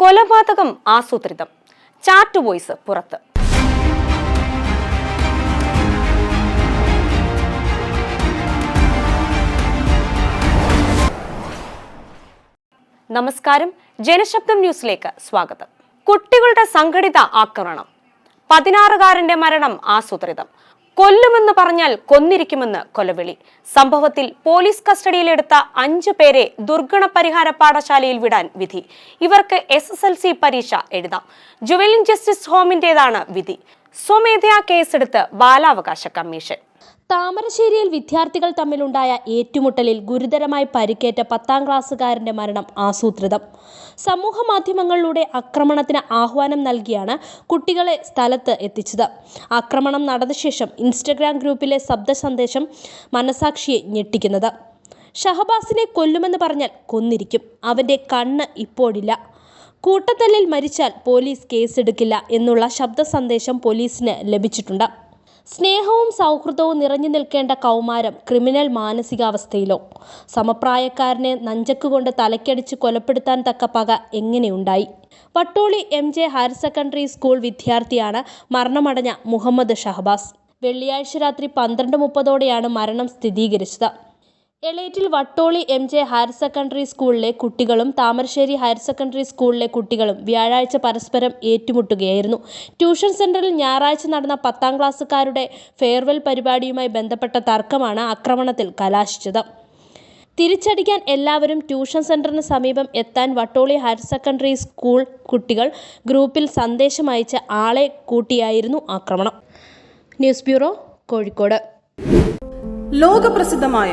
കൊലപാതകം ആസൂത്രിതം. Chat voice പുറത്ത്. നമസ്കാരം. ജനശബ്ദം ന്യൂസിലേക്ക് സ്വാഗതം. കുട്ടികളുടെ സംഘടിത ആക്രമണം. പതിനാറുകാരന്റെ മരണം ആസൂത്രിതം. കൊല്ലുമെന്ന് പറഞ്ഞാൽ കൊന്നിരിക്കുമെന്ന് കൊലവിളി. സംഭവത്തിൽ പോലീസ് കസ്റ്റഡിയിലെടുത്ത അഞ്ചു പേരെ ദുർഗണ പരിഹാര പാഠശാലയിൽ വിടാൻ വിധി. ഇവർക്ക് എസ് എസ് എൽ സി പരീക്ഷ എഴുതാം. ജുവലിൻ ജസ്റ്റിസ് ഹോമിന്റേതാണ് വിധി. സ്വമേധയാ കേസെടുത്ത് ബാലാവകാശ കമ്മീഷൻ. താമരശ്ശേരിയിൽ വിദ്യാർത്ഥികൾ തമ്മിലുണ്ടായ ഏറ്റുമുട്ടലിൽ ഗുരുതരമായി പരിക്കേറ്റ പത്താം ക്ലാസ്സുകാരന്റെ മരണം ആസൂത്രിതം. സമൂഹ മാധ്യമങ്ങളിലൂടെ ആക്രമണത്തിന് ആഹ്വാനം നൽകിയാണ് കുട്ടികളെ സ്ഥലത്ത് എത്തിച്ചത്. ആക്രമണം നടന്ന ശേഷം ഇൻസ്റ്റഗ്രാം ഗ്രൂപ്പിലെ ശബ്ദ സന്ദേശം മനസാക്ഷിയെ ഞെട്ടിക്കുന്നത്. ഷഹബാസിനെ കൊല്ലുമെന്ന് പറഞ്ഞാൽ കൊന്നിരിക്കും. അവന്റെ കണ്ണ് ഇപ്പോഴില്ല. കൂട്ടത്തല്ലിൽ മരിച്ചാൽ പോലീസ് കേസെടുക്കില്ല എന്നുള്ള ശബ്ദ സന്ദേശം പോലീസിന് ലഭിച്ചിട്ടുണ്ട്. സ്നേഹവും സൗഹൃദവും നിറഞ്ഞു നിൽക്കേണ്ട കൗമാരം ക്രിമിനൽ മാനസികാവസ്ഥയിലോ. സമപ്രായക്കാരനെ നഞ്ചക്കുകൊണ്ട് തലക്കടിച്ച് കൊലപ്പെടുത്താൻ തക്ക പക എങ്ങനെയുണ്ടായി? Vattoli M J higher secondary school വിദ്യാർത്ഥിയാണ് മരണമടഞ്ഞ മുഹമ്മദ് ഷഹബാസ്. വെള്ളിയാഴ്ച രാത്രി പന്ത്രണ്ട് മുപ്പതോടെയാണ് മരണം സ്ഥിരീകരിച്ചത്. Elettil Vattoli M J higher secondary സ്കൂളിലെ കുട്ടികളും താമരശ്ശേരി ഹയർ സെക്കൻഡറി സ്കൂളിലെ കുട്ടികളും വ്യാഴാഴ്ച പരസ്പരം ഏറ്റുമുട്ടുകയായിരുന്നു. ട്യൂഷൻ സെന്ററിൽ ഞായറാഴ്ച നടന്ന പത്താം ക്ലാസ്സുകാരുടെ ഫെയർവെൽ പരിപാടിയുമായി ബന്ധപ്പെട്ട തർക്കമാണ് ആക്രമണത്തിൽ കലാശിച്ചത്. തിരിച്ചടിക്കാൻ എല്ലാവരും ട്യൂഷൻ സെന്ററിന് സമീപം എത്താൻ വട്ടോളി ഹയർ സെക്കൻഡറി സ്കൂൾ കുട്ടികൾ ഗ്രൂപ്പിൽ സന്ദേശം അയച്ച ആളെ കൂട്ടിയായിരുന്നു ആക്രമണം. News bureau Kozhikode. ലോകപ്രസിദ്ധമായ